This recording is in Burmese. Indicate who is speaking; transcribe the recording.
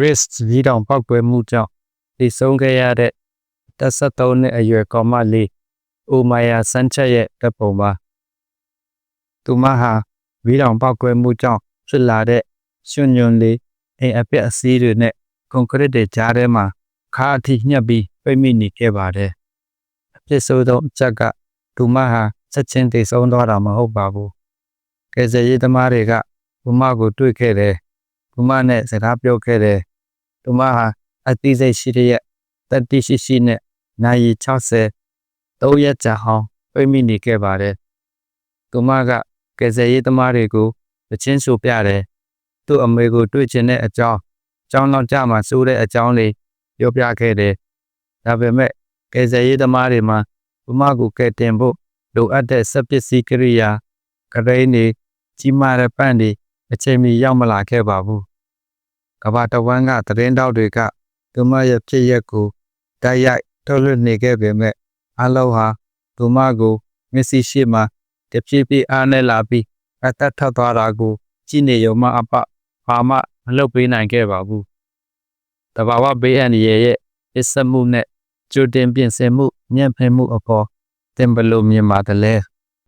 Speaker 1: risk ကြီးတောင်ပောက်ကွဲမှုကြောင့်တည်ဆုံးခဲ့ရတဲ့တက်73နှစ်အရွယ်ကောင်မလေးအိုမာယာဆန်ချက်ရဲ့တပ်ပုံပါသူမဟာမီးတောင်ပောက်ကွဲမှုကြောင့်ဖြစ်လာတဲ့ရွှွညွန်လေးအိမ်အပြက်အစည်းတွေနဲ့ကွန်ကရစ်တွေကြားထဲမှာခါအထိညှပ်ပြီးပိတ်မိနေခဲ့ပါတယ်အဖြစ်ဆိုးဆုံးအချက်ကသူမဟာချက်ချင်းတည်ဆုံးသွားတာမဟုတ်ပါဘူးကယ်ဆယ်ရေးသမားတွေကသူမကိုတွေ့ခဲ့တယ် သူမနဲ့စကားပြောခဲ့တယ်သူမဟာအသိစိတ်ရှိတဲ့တတိရှိရှိနဲ့နိုင်60 3ရက်ကြာအောင်ပြိမိနေခဲ့ပါတယ်။သူမကကယ်ဆယ်ရေးသမားတွေကိုတချင်းဆိုပြတယ်။သူ့အမေကိုတွေ့ချင်တဲ့အကြောင်းအကြောင်းတော့ကြမှာစိုးတဲ့အကြောင်းလေးပြောပြခဲ့တယ်။ဒါပေမဲ့ကယ်ဆယ်ရေးသမားတွေမှာသူမကိုကယ်တင်ဖို့လိုအပ်တဲ့စက်ပစ္စည်းကိရိယာကရိန်းတွေကြီးမားတဲ့ပန့်တွေအချိန်မီရောက်မလာခဲ့ပါဘူး။ ကမ္ဘာတဝန်းကသတင်းတောက်တွေကသူမရဲ့ဖြစ်ရက်ကိုတိုက်ရိုက်ထုတ်လွှင့်နေခဲ့ပေမဲ့အလုံးဟာသူမကိုမျက်စိရှိမှတဖြည်းဖြည်းအားနဲ့လာပြီးအသက်ထပ်သွားတာကိုကြည့်နေရုံမှအပဘာမှမလုပ်ပေးနိုင်ခဲ့ပါဘူး။တဘာဝဘေးအန္တရာယ်ရဲ့ပစ္စမှုနဲ့ကြိုတင်ပြင်ဆင်မှုညံ့ဖျင်းမှုအပေါ်သင်ဘယ်လိုမြင်ပါတယ်လဲ။